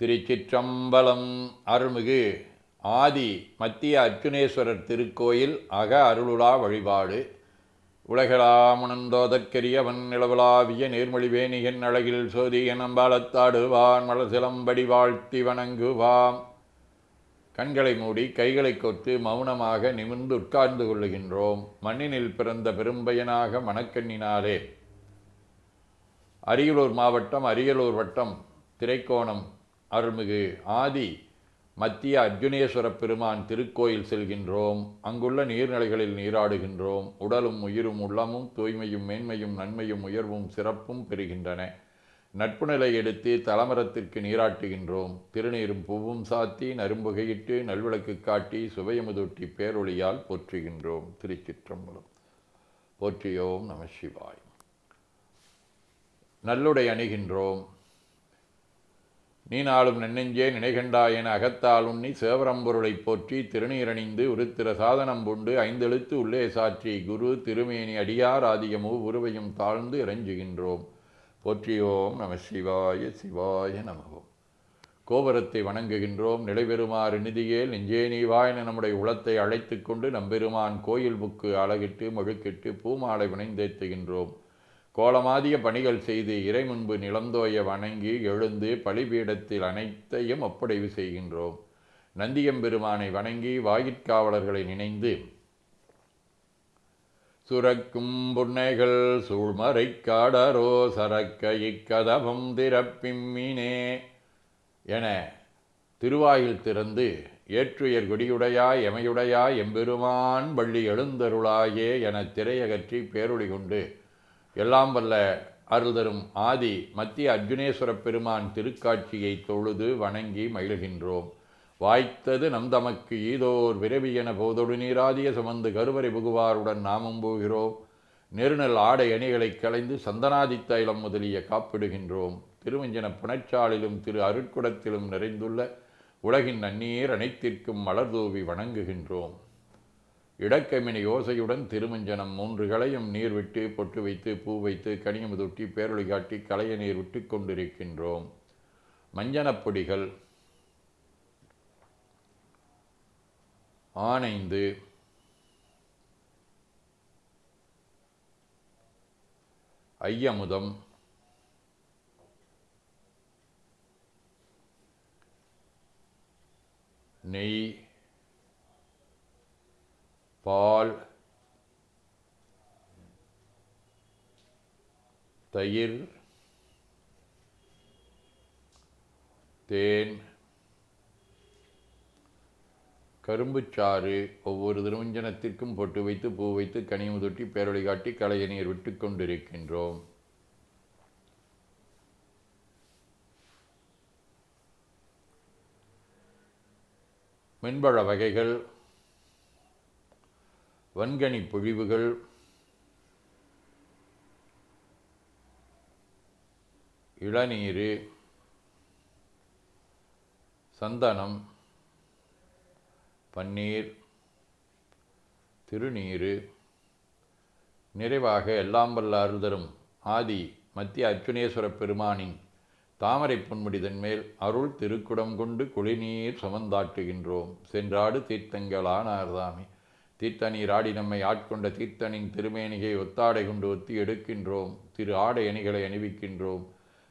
திருச்சிற்றம்பலம் அருள்மிகு ஆதி மத்திய அர்ச்சுனேஸ்வரர் திருக்கோயில் அக அருளுலா வழிபாடு. உலகளாமுணந்தோதற்கரியவன் நிலவலாவிய நேர்மொழிவேணியன் அழகில் சோதியன் அம்பாலத்தாடுவான் மலசிலம்படி வாழ்த்தி வணங்குவாம். கண்களை மூடி கைகளை கொத்து மௌனமாக நிமிர்ந்து உட்கார்ந்து கொள்ளுகின்றோம். மண்ணினில் பிறந்த பெரும்பயனாக மணக்கண்ணினாலே. அரியலூர் மாவட்டம் அரியலூர் வட்டம் திரைக்கோணம் அருள்மிகு ஆதி மத்திய அர்ஜுனேஸ்வர பெருமான் திருக்கோயில் செல்கின்றோம். அங்குள்ள நீர்நிலைகளில் நீராடுகின்றோம். உடலும் உயிரும் உள்ளமும் தூய்மையும் மேன்மையும் நன்மையும் உயர்வும் சிறப்பும் பெறுகின்றன. நட்பு நிலை எடுத்து தலமரத்திற்கு நீராட்டுகின்றோம். திருநீரும் பூவும் சாத்தி நரும்புகையிட்டு நல்விளக்கு காட்டி சுவையமுதொட்டி பேரொழியால் போற்றுகின்றோம். திருச்சிற்றம்பலம். போற்றியோம் நம சிவாய். நல்லுடை அணிகின்றோம். நீ நாளும் நென்னெஞ்சே நினைகண்டா என அகத்தால் உண்ணி சேவரம்பொருளைப் போற்றி திருநீரணிந்து உருத்திர சாதனம் புண்டு ஐந்தெழுத்து உள்ளே சாற்றி குரு திருமேனி அடியார் ஆதியமோ உருவையும் தாழ்ந்து இறைஞ்சுகின்றோம். போற்றியோம் நம சிவாய சிவாய நமகோம் கோபுரத்தை வணங்குகின்றோம். நிலைபெறுமாறு நிதியே நெஞ்சே நீவாய் நம்முடைய உளத்தை அழைத்து கொண்டு நம்பெருமான் கோயில் புக்கு அழகிட்டு மொழுக்கிட்டு பூமாலை வினைந்தேத்துகின்றோம். கோலமாதிய பணிகள் செய்து இறை முன்பு நிலந்தோய வணங்கி எழுந்து பலிபீடத்தில் அனைத்தையும் ஒப்படைவு செய்கின்றோம். நந்தியம்பெருமானை வணங்கி வாயிற்காவலர்களை நினைந்து சுரக்கும் புன்னைகள் சூழ்மறை காடரோ சரக்க இக்கதவம் திறப்பிம்மினே என திருவாயில் திறந்து ஏற்றுயர் கொடியுடையாய் எமையுடையாய் எம்பெருமான் வள்ளி எழுந்தருளாயே என திரையகற்றி பேருளி கொண்டு எல்லாம் வல்ல அருள்தரும் ஆதி மத்திய அர்ஜுனேஸ்வர பெருமான் திருக்காட்சியை தொழுது வணங்கி மகிழ்கின்றோம். வாய்த்தது நம் தமக்கு ஈதோர் விரவி என போதொடு நீராதிய சுமந்து கருவறை புகுவாருடன் நாமும் போகிறோம். நெருநல் ஆடை அணிகளைக் களைந்து சந்தனாதி தைலம் முதலிய காப்பிடுகின்றோம். திருவஞ்சன புனச்சாலிலும் திரு அருட்குடத்திலும் நிறைந்துள்ள உலகின் நன்னீர் அனைத்திற்கும் மலர்தூவி வணங்குகின்றோம். இடக்கமினி யோசையுடன் திருமஞ்சனம் மூன்று களையும் நீர் விட்டு பொட்டு வைத்து பூ வைத்து கனியமுதொட்டி பேரொழி காட்டி களைய நீர் விட்டு கொண்டிருக்கின்றோம். மஞ்சனப்பொடிகள் ஆனைந்து ஐயமுதம் நெய் தயிர் தேன் கரும்புச்சாறு ஒவ்வொரு திருமஞ்சனத்திற்கும் பொட்டு வைத்து பூ வைத்து கனிமுதொட்டி பேரொழி காட்டி களைய நீர் விட்டு கொண்டிருக்கின்றோம். மென்பழ வகைகள் வன்கனி பொழிவுகள் இளநீர் சந்தனம் பன்னீர் திருநீர் நிறைவாக எல்லாம் வல்ல அருள்தரும் ஆதி மத்திய அர்ச்சுனேஸ்வர பெருமானின் தாமரை பொன்முடிதன் மேல் அருள் திருக்குடம் கொண்டு குளிநீர் சுமந்தாட்டுகின்றோம். சென்றாடு தீர்த்தங்களானார்தாமே தீர்த்தநீர் ஆடி நம்மை ஆட்கொண்ட தீர்த்தனின் திருமேனிகை ஒத்தாடை கொண்டு ஒத்தி எடுக்கின்றோம். திரு ஆடை அணிகளை அணிவிக்கின்றோம்.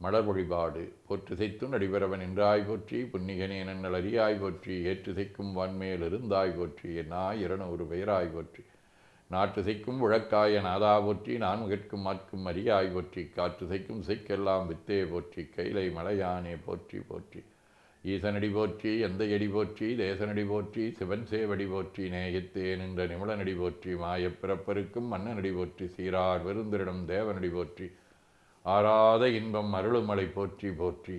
மலர் வழிபாடு போற்றுசைத்தும் நடிபரவன் என்றாய் போற்றி புன்னிகனே நன்னல் அறியாய் போற்றி ஏற்றுசைக்கும் வான்மேல் இருந்தாய் போற்றி என்னாய் ஒரு பெயராய் போற்றி. நாட்டு உழக்காய நாதா போற்றி நான் கேட்கும் மாற்கும் அரியாய் போற்றி காற்றுசைக்கும் செய்க்கும் வித்தே போற்றி கைலை மலையானே போற்றி போற்றி. ஈசனடி போற்றி எந்த எடி போற்றி தேசனடி போற்றி சிவன் சேவடி போற்றி நேயத்தே நின்ற நிமிடனடி போற்றி மாயப்பிறப்பருக்கும் மன்னனடி போற்றி சீரார் விருந்திரிடம் தேவனடி போற்றி. ஆராத இன்பம் அருளுமலை போற்றி போற்றி.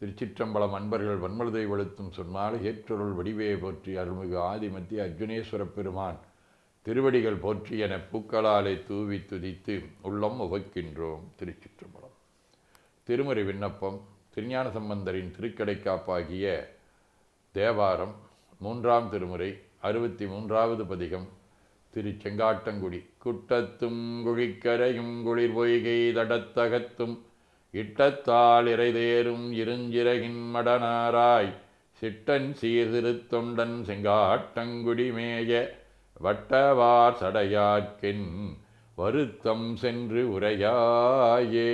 திருச்சிற்றம்பலம் அன்பர்கள் வன்மலதை வழுத்தும் சொன்னால் ஏற்றொருள் வடிவே போற்றி. அருள்மிகு ஆதிமத்திய அர்ஜுனேஸ்வர பெருமான் திருவடிகள் போற்றி என பூக்களாலே தூவி துதித்து உள்ளம் உவக்கின்றோம் திருச்சிற்றம்பலம். திருமுறை விண்ணப்பம் திருஞான சம்பந்தரின் திருக்கடைக்காப்பாகிய தேவாரம் மூன்றாம் திருமுறை அறுபத்தி மூன்றாவது பதிகம் திரு செங்காட்டங்குடி குட்டத்தும் குழிக்கரையும் குளிர் பொய்கை தடத்தகத்தும் இட்டத்தால் இறைதேரும் இருஞ்சிறகின் மடனாராய் சிட்டன் சீர்திருத்தொண்டன் செங்காட்டங்குடி மேய வட்டவார் சடையாற்கின் வருத்தம் சென்று உரையாயே.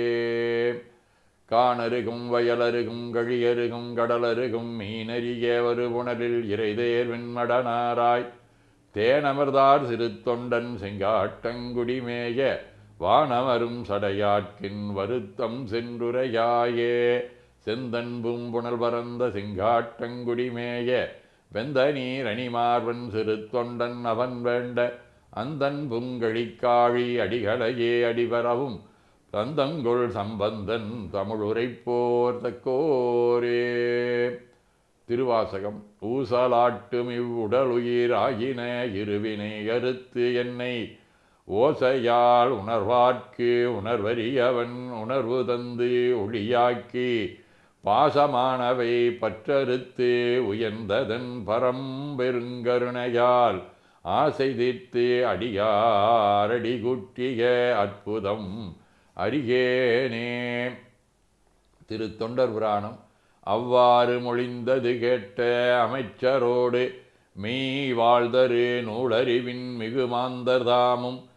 காணருகும் வயலருகும் கழியருகும் கடலருகும் மீனறிய வருபுணரில் இறைதேர்வின் மடனாராய் தேனமர்தார் சிறு தொண்டன் செங்காட்டங்குடிமேய வானமரும் சடையாட்கின் வருத்தம் சென்றுரையாயே. செந்தன்பும் புனல் பரந்த சிங்காட்டங்குடிமேய வெந்த நீரணிமார்வன் சிறு தொண்டன் அவன் வேண்ட அந்தன் புங்கழிக்காழி அடிகளையே அடிபரவும் தந்தங்கொள் சம்பந்தன் தமிழுரைப்போர் தக்கோரே திருவாசகம் ஊசலாட்டும் இவ்வுடலுயிராகின இருவினை அறுத்து என்னை ஓசையால் உணர்வார்க்கு உணர்வறியவன் உணர்வு தந்து ஒளியாக்கி பாசமானவை பற்றறுத்து உயர்ந்ததன் பரம்பெருங்கருணையால் ஆசை தீர்த்து அடியாரடி குட்டிய அற்புதம் அறிகேனே திரு தொண்டர் புராணம். அவ்வாறு மொழிந்தது கேட்ட அமைச்சரோடு மீ வாழ்தரு நூலறிவின் மிகுமாந்தர் தாமும்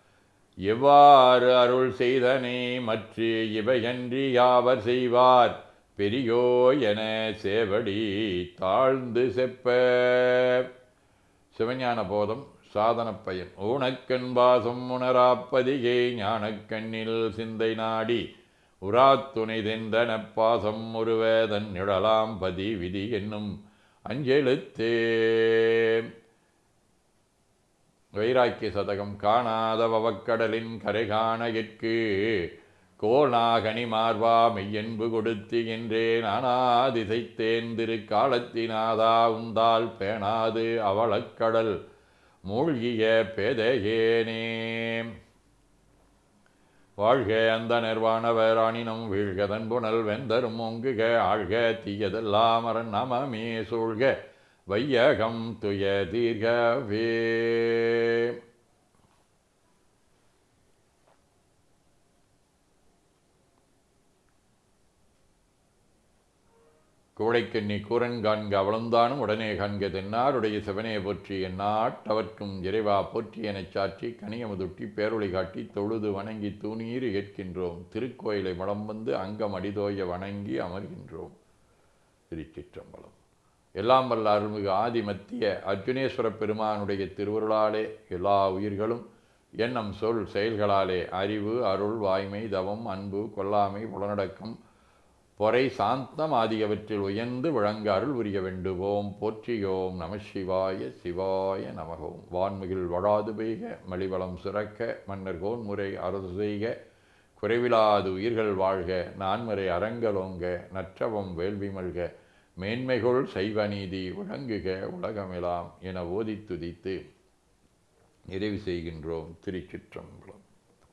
எவ்வாறு அருள் செய்தனை மற்ற இவையன்றி யாவர் செய்வார்? பெரியோ என சேவடி தாழ்ந்து செப்ப. சிவஞான போதம் சாதன பயன். ஊனக்கண் பாசம் உணராப்பதிகே ஞானக்கண்ணில் சிந்தை நாடி. உராத்துணை தெந்தன பாசம் ஒருவேதன் நிழலாம் பதி விதி என்னும் அஞ்செழுத்தே. வைராக்கிய சதகம் காணாத வவக்கடலின் கரை எற்கு கோணாகனி மார்வா மெய்யன்பு கொடுத்து என்றே நானாதிசைத்தேன் திரு காலத்தினாதா உந்தால் பேணாது அவளக்கடல் மூழ்கிய பேதையேனே. வாழ்க அந்த நிர்வாண அணினம் வீழ்கதன் புனல் வெந்தரும் ஒங்குக ஆழ்க தீயதெல்லாம் அரண் நமமே சூழ்க. வையகம் துய தீர்கவே. கோடைக்கண்ணி கூரன் காண்க அவளந்தானும் உடனே காண்க தென்னாருடைய சிவனே போற்றி என்னாட்டவர்க்கும் இறைவா போற்றி எனச் சாற்றி கனியமுதுட்டி பேரொளி காட்டி தொழுது வணங்கி தூணீர் ஏற்கின்றோம். திருக்கோயிலை மடம் வந்து அங்கம் அடிதோய வணங்கி அமர்கின்றோம். திருச்சிற்றம்பலம். எல்லாம் வல்ல அருள்மிகு ஆதிமத்திய அர்ஜுனேஸ்வர பெருமானுடைய திருவருளாலே எல்லா உயிர்களும் எண்ணம் சொல் செயல்களாலே அறிவு அருள் வாய்மை தவம் அன்பு கொல்லாமை புலனடக்கம் பொறை சாந்தம் ஆகியவற்றில் உயர்ந்து விளங்க அருள் புரிய வேண்டுவோம். போற்றியோம் நம சிவாய சிவாய நமகோம் வான்மிகில் வழாது பெய்க மலிவளம் சுரக்க மன்னர் கோன்முறை அரசு செய்க. குறைவிலாது உயிர்கள் வாழ்க நான்மறை அரங்கலோங்க நற்றவம் வேள்வி மல்க. மேன்மைகொள் சைவ நீதி விளங்குக உலகமெலாம் என ஓதி துதித்து நிறைவு செய்கின்றோம் திருச்சிற்றம்பலம்.